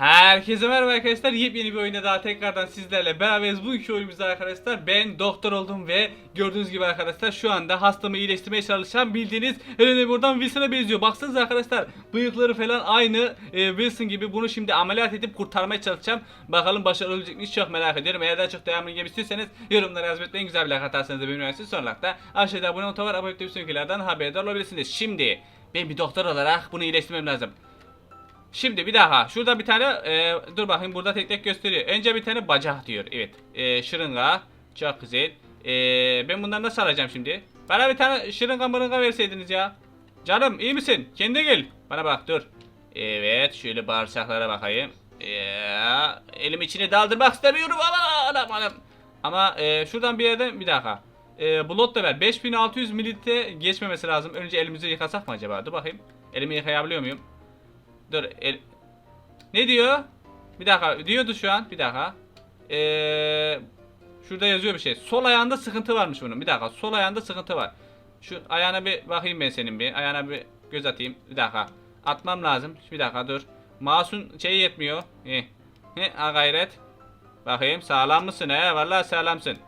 Herkese merhaba arkadaşlar. Yepyeni bir oyuna daha tekrardan sizlerle beraberiz. Bu iki oyunumuzda arkadaşlar ben doktor oldum ve gördüğünüz gibi arkadaşlar şu anda hastamı iyileştirmeye çalışan bildiğiniz Helena buradan Wilson'a benziyor. Baksanıza arkadaşlar bıyıkları falan aynı e, Wilson gibi. Bunu şimdi ameliyat edip kurtarmaya çalışacağım. Bakalım başarılı olacak mı hiç çok merak ediyorum. Eğer daha çok devamlı gelmek istiyorsanız yorumlara yazmayı en güzel bir like atarsanız da benim üniversitesi sonra da aşağıda abone ol var. Abone olup sonrakilerden haberdar olabilirsiniz. Şimdi ben bir doktor olarak bunu iyileştirmem lazım. Şimdi bir daha. Şurada bir tane e, dur bakayım burada tek tek gösteriyor. Önce bir tane bacak diyor. Evet. E, şırınga. Çok güzel. E, ben bundan nasıl alacağım şimdi? Bana bir tane şırınga mırınga verseydiniz ya. Canım iyi misin? Kendine gel. Bana bak dur. Evet şöyle bağırsaklara bakayım. E, elim içine daldırmak istemiyorum ama anam anam. Ama e, şuradan bir yerden bir dakika. E, blot da ver. 5600 mililitre geçmemesi lazım. Önce elimizi yıkasak mı acaba? Dur bakayım. Elimi yıkayabiliyor muyum? Dur. El... Ne diyor? Bir dakika. Diyordu şu an. Bir dakika. Ee, şurada yazıyor bir şey. Sol ayağında sıkıntı varmış bunun. Bir dakika. Sol ayağında sıkıntı var. Şu ayağına bir bakayım ben senin bir. Ayağına bir göz atayım. Bir dakika. Atmam lazım. Bir dakika dur. Mouse'un şeyi yetmiyor. Heh. Heh, ha gayret. Bakayım sağlam mısın he? Vallahi sağlamsın.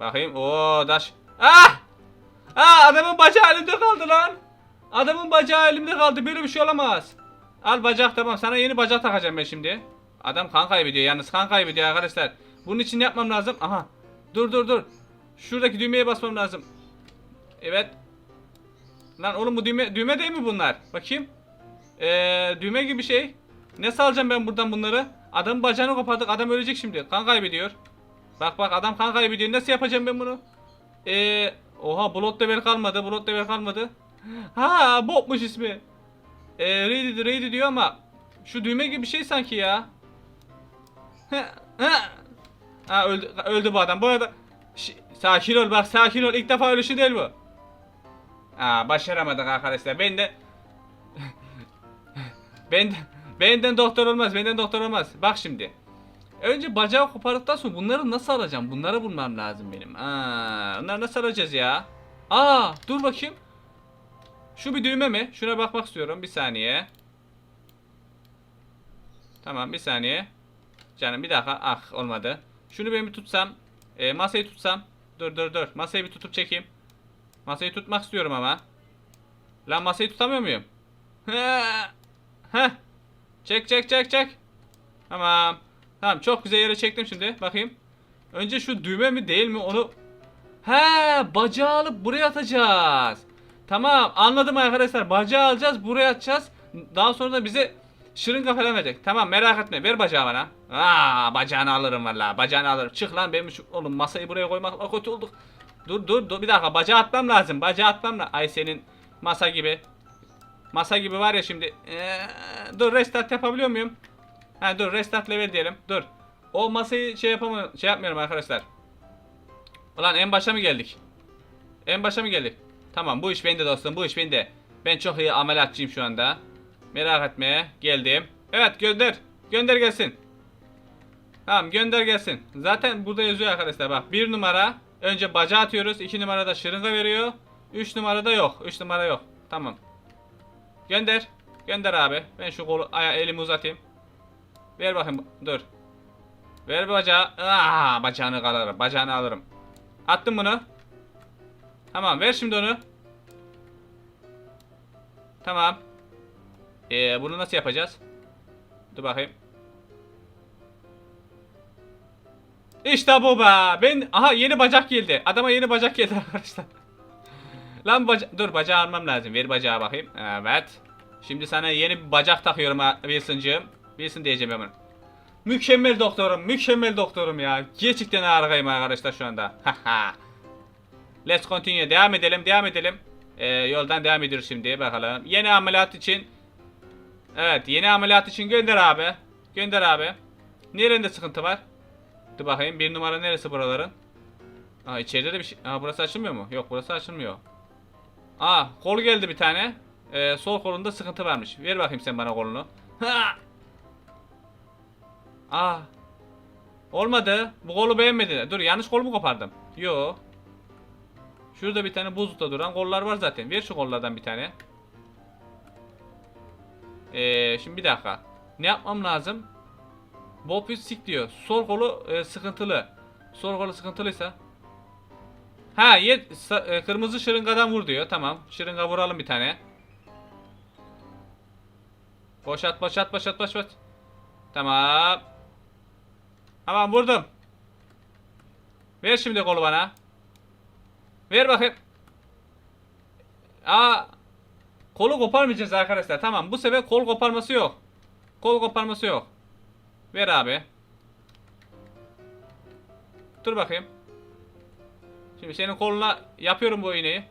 Bakayım. Oo daş. Ah! Ah adamın bacağı elimde kaldı lan. Adamın bacağı elimde kaldı. Böyle bir şey olamaz. Al bacak tamam. Sana yeni bacak takacağım ben şimdi. Adam kan kaybediyor. Yalnız kan kaybediyor arkadaşlar. Bunun için yapmam lazım? Aha. Dur dur dur. Şuradaki düğmeye basmam lazım. Evet. Lan oğlum bu düğme düğme değil mi bunlar? Bakayım. Ee, düğme gibi şey. Ne salacağım ben buradan bunları? Adamın bacağını kopardık. Adam ölecek şimdi. Kan kaybediyor. Bak bak adam kan kaybediyor. Nasıl yapacağım ben bunu? Ee, oha blot level kalmadı. Blot level kalmadı. Ha botmuş ismi. Ee, ready, ready diyor ama şu düğme gibi bir şey sanki ya. Ha, öldü, öldü bu adam. Bu arada sakin ol bak sakin ol. İlk defa ölüşü değil bu. Aa başaramadık arkadaşlar. Ben de ben benden doktor olmaz. Benden doktor olmaz. Bak şimdi. Önce bacağı kopardıktan sonra bunları nasıl alacağım? Bunları bulmam lazım benim. Aa, bunları nasıl alacağız ya? Aa, dur bakayım. Şu bir düğme mi? Şuna bakmak istiyorum. Bir saniye. Tamam bir saniye. Canım bir dakika. Ah olmadı. Şunu ben bir tutsam. E, masayı tutsam. Dur dur dur. Masayı bir tutup çekeyim. Masayı tutmak istiyorum ama. Lan masayı tutamıyor muyum? Heh. Çek çek çek çek. Tamam. Tamam çok güzel yere çektim şimdi. Bakayım. Önce şu düğme mi değil mi onu... He bacağı alıp buraya atacağız. Tamam anladım arkadaşlar. Bacağı alacağız buraya atacağız. Daha sonra da bize şırınga falan verecek. Tamam merak etme ver bacağı bana. Aa bacağını alırım valla bacağını alırım. Çık lan benim şu oğlum masayı buraya koymakla kötü olduk. Dur dur dur bir dakika bacağı atmam lazım. Bacağı atmam lazım. Ay senin masa gibi. Masa gibi var ya şimdi. Ee, dur restart yapabiliyor muyum? Ha dur restart level diyelim. Dur. O masayı şey yapamıyorum. Şey yapmıyorum arkadaşlar. Ulan en başa mı geldik? En başa mı geldik? Tamam bu iş bende dostum bu iş bende. Ben çok iyi ameliyatçıyım şu anda. Merak etmeye geldim. Evet gönder. Gönder gelsin. Tamam gönder gelsin. Zaten burada yazıyor arkadaşlar bak. Bir numara önce bacağı atıyoruz. iki numarada şırınga veriyor. Üç numarada yok. Üç numara yok. Tamam. Gönder. Gönder abi. Ben şu kolu aya elimi uzatayım. Ver bakayım. Dur. Ver bacağı. Aa, bacağını alırım. Bacağını alırım. Attım bunu. Tamam ver şimdi onu. Tamam. Ee, bunu nasıl yapacağız? Dur bakayım. İşte bu be. Ben aha yeni bacak geldi. Adama yeni bacak geldi arkadaşlar. Lan baca dur bacağı almam lazım. Ver bacağı bakayım. Evet. Şimdi sana yeni bir bacak takıyorum Wilson'cığım. Wilson diyeceğim ben bunu. Mükemmel doktorum, mükemmel doktorum ya. Gerçekten harikayım arkadaşlar şu anda. Haha. Let's continue. Devam edelim, devam edelim. Ee, yoldan devam ediyoruz şimdi bakalım. Yeni ameliyat için. Evet, yeni ameliyat için gönder abi. Gönder abi. Nerede sıkıntı var? Dur bakayım bir numara neresi buraların? Aa içeride de bir şey. Aa burası açılmıyor mu? Yok burası açılmıyor. Aa kol geldi bir tane. Ee, sol kolunda sıkıntı varmış. Ver bakayım sen bana kolunu. Ha! Aa. Olmadı. Bu kolu beğenmediler. Dur yanlış kol mu kopardım? Yo. Şurada bir tane buzlukta duran kollar var zaten. Ver şu kollardan bir tane. Ee, şimdi bir dakika. Ne yapmam lazım? Bob sik diyor. Sol kolu e, sıkıntılı. Sol kolu sıkıntılıysa. Ha ye, e, kırmızı şırıngadan vur diyor. Tamam. Şırınga vuralım bir tane. Boşalt boşalt boşalt boşalt. Tamam. Tamam vurdum. Ver şimdi kolu bana. Ver bakayım. Aa, kolu koparmayacağız arkadaşlar. Tamam bu sefer kol koparması yok. Kol koparması yok. Ver abi. Dur bakayım. Şimdi senin koluna yapıyorum bu iğneyi.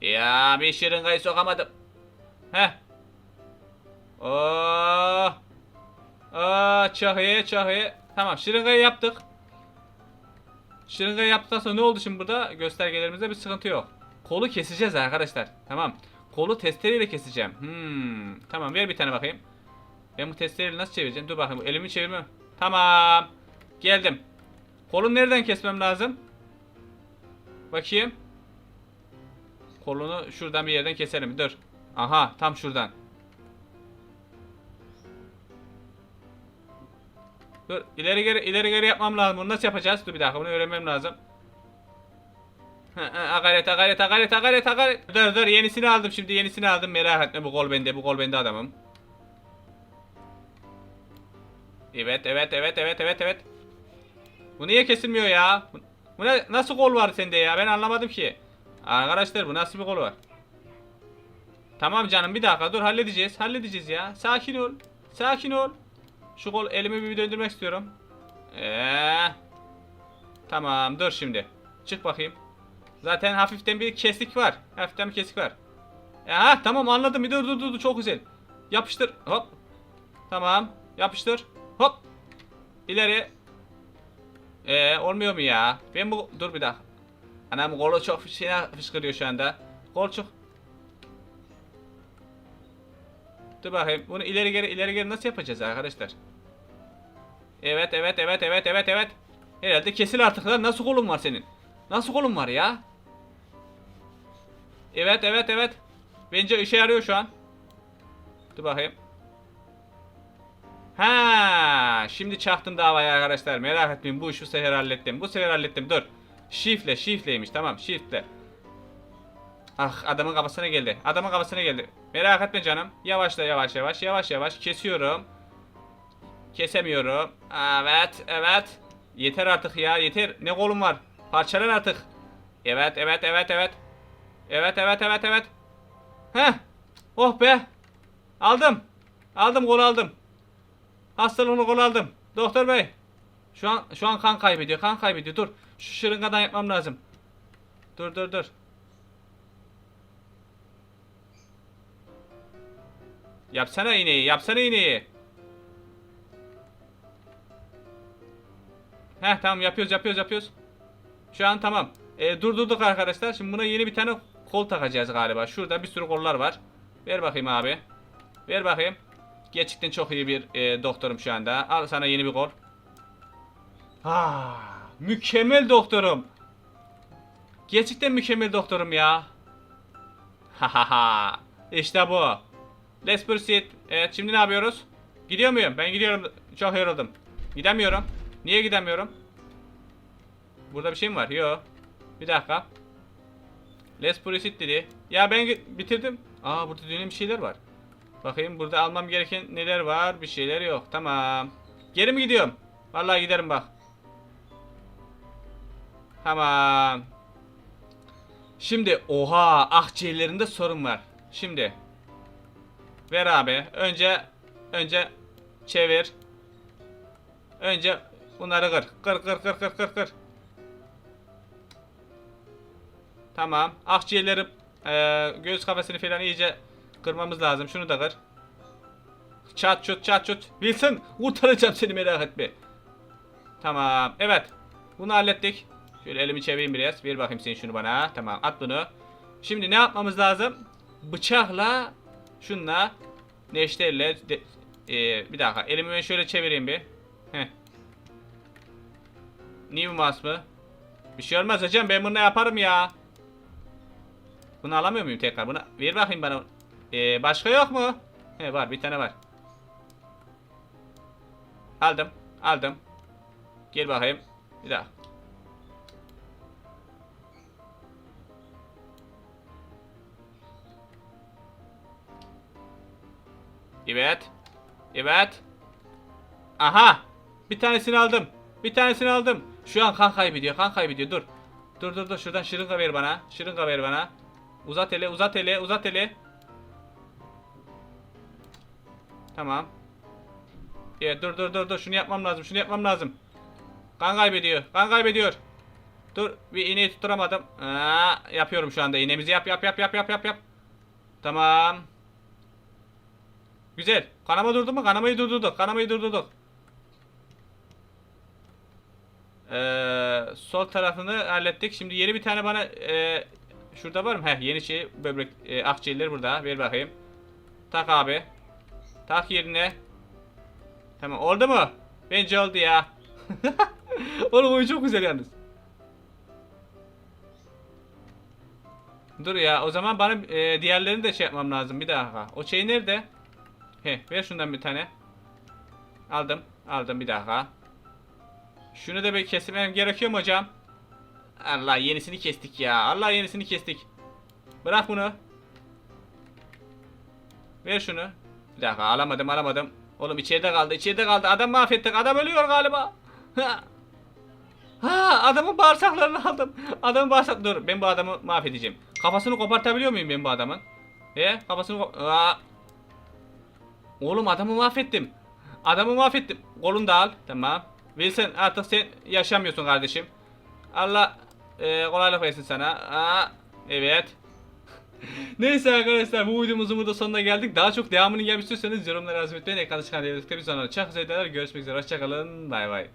Ya bir şırıngayı sokamadım. Heh. Oh. Aa, çok iyi. Tamam, şırıngayı yaptık. Şırıngayı yaptıktan sonra ne oldu şimdi burada? Göstergelerimizde bir sıkıntı yok. Kolu keseceğiz arkadaşlar. Tamam. Kolu testereyle keseceğim. Hmm. Tamam, ver bir tane bakayım. Ben bu testereyle nasıl çevireceğim? Dur bakayım, elimi çevirmem. Tamam. Geldim. Kolunu nereden kesmem lazım? Bakayım. Kolunu şuradan bir yerden keselim. Dur. Aha, tam şuradan. Dur ileri geri ileri geri yapmam lazım. Bunu nasıl yapacağız? Dur bir dakika bunu öğrenmem lazım. Agaret agaret agaret agaret agaret. Dur dur yenisini aldım şimdi yenisini aldım merak etme bu gol bende bu gol bende adamım. Evet evet evet evet evet evet. Bu niye kesilmiyor ya? Bu ne, nasıl gol var sende ya ben anlamadım ki. Arkadaşlar bu nasıl bir gol var? Tamam canım bir dakika dur halledeceğiz halledeceğiz ya. Sakin ol. Sakin ol. Şu kol elimi bir döndürmek istiyorum. Ee, tamam dur şimdi. Çık bakayım. Zaten hafiften bir kesik var. Hafiften bir kesik var. Ha tamam anladım. Bir dur dur dur çok güzel. Yapıştır. Hop. Tamam. Yapıştır. Hop. İleri. Ee, olmuyor mu ya? Ben bu dur bir dakika. Anam kolu çok fışkırıyor şu anda. Kol çok. Dur bakayım. Bunu ileri geri ileri geri nasıl yapacağız arkadaşlar? Evet evet evet evet evet evet. Herhalde kesil artık lan. Nasıl kolun var senin? Nasıl kolun var ya? Evet evet evet. Bence işe yarıyor şu an. Dur bakayım. Ha, şimdi çaktım davayı arkadaşlar. Merak etmeyin bu işi bu sefer hallettim. Bu sefer hallettim. Dur. Şifle, şifleymiş. Tamam, şifle. Ah, adamın kafasına geldi. Adamın kafasına geldi. Merak etme canım. Yavaşla yavaş yavaş yavaş yavaş kesiyorum. Kesemiyorum. Evet, evet. Yeter artık ya, yeter. Ne kolum var? Parçalan artık. Evet, evet, evet, evet. Evet, evet, evet, evet. Heh. Oh be. Aldım. Aldım, gol aldım. Hastalığını gol aldım. Doktor bey. Şu an şu an kan kaybediyor. Kan kaybediyor. Dur. Şu şırıngadan yapmam lazım. Dur dur dur. Yapsana iğneyi. Yapsana iğneyi. Heh tamam yapıyoruz yapıyoruz yapıyoruz. Şu an tamam. E, durdurduk arkadaşlar. Şimdi buna yeni bir tane kol takacağız galiba. Şurada bir sürü kollar var. Ver bakayım abi. Ver bakayım. Gerçekten çok iyi bir e, doktorum şu anda. Al sana yeni bir kol. Ha, mükemmel doktorum. Gerçekten mükemmel doktorum ya. Ha ha ha. İşte bu. Let's proceed. Evet şimdi ne yapıyoruz? Gidiyor muyum? Ben gidiyorum. Çok yoruldum. Gidemiyorum. Niye gidemiyorum? Burada bir şey mi var? Yok. Bir dakika. Let's proceed dedi. Ya ben bitirdim. Aa burada düğün bir şeyler var. Bakayım burada almam gereken neler var? Bir şeyler yok. Tamam. Geri mi gidiyorum? Vallahi giderim bak. Tamam. Şimdi oha akciğerlerinde sorun var. Şimdi ver abi. Önce önce çevir. Önce bunları kır. Kır kır kır kır kır kır. Tamam. Akciğerleri eee göğüs kafesini falan iyice kırmamız lazım. Şunu da kır. Çat çut çat çut. Wilson kurtaracağım seni merak etme. Tamam. Evet. Bunu hallettik. Şöyle elimi çevireyim biraz. Ver bakayım sen şunu bana. Tamam at bunu. Şimdi ne yapmamız lazım? Bıçakla şunla neşterle de, Ee, bir dakika elimi şöyle çevireyim bir. Heh. New mouse mı? Bir şey olmaz hocam ben bunu yaparım ya. Bunu alamıyor muyum tekrar? Bunu ver bakayım bana. Ee, başka yok mu? He var bir tane var. Aldım. Aldım. Gel bakayım. Bir daha. Evet. Evet. Aha. Bir tanesini aldım. Bir tanesini aldım. Şu an kan kaybediyor. Kan kaybediyor. Dur. Dur dur dur. Şuradan şırınga ver bana. Şırınga ver bana. Uzat ele, uzat ele, uzat ele. Tamam. Evet dur dur dur dur. Şunu yapmam lazım. Şunu yapmam lazım. Kan kaybediyor. Kan kaybediyor. Dur bir iğneyi tutturamadım. Aa, yapıyorum şu anda. İğnemizi yap yap yap yap yap yap yap. Tamam. Güzel. Kanama durdu mu? Kanamayı durdurduk. Kanamayı durdurduk. Ee, sol tarafını hallettik. Şimdi yeni bir tane bana e, şurada var mı? Heh, yeni şey böbrek e, akciğerler burada. Ver bakayım. Tak abi. Tak yerine. Tamam oldu mu? Bence oldu ya. Oğlum oyun çok güzel yalnız. Dur ya o zaman bana e, diğerlerini de şey yapmam lazım bir dakika. O şey nerede? He ver şundan bir tane. Aldım. Aldım bir dakika. Şunu da bir kesmem gerekiyor mu hocam? Allah yenisini kestik ya. Allah yenisini kestik. Bırak bunu. Ver şunu. Bir dakika alamadım alamadım. Oğlum içeride kaldı içeride kaldı. Adam mahvettik. Adam ölüyor galiba. Ha. Ha adamın bağırsaklarını aldım. Adamın bağırsak dur ben bu adamı mahvedeceğim. Kafasını kopartabiliyor muyum ben bu adamın? He kafasını Aa. Oğlum adamı mahvettim. Adamı mahvettim. Kolunu da al. Tamam. Wilson artık sen yaşamıyorsun kardeşim. Allah e, kolaylık versin sana. Aa, evet. Neyse arkadaşlar bu videomuzun burada sonuna geldik. Daha çok devamını gelmek istiyorsanız yorumlara yazmayı unutmayın. Ekranda çıkan devletlikte bir sonraki çok güzel videolar görüşmek üzere. Hoşçakalın. Bay bay.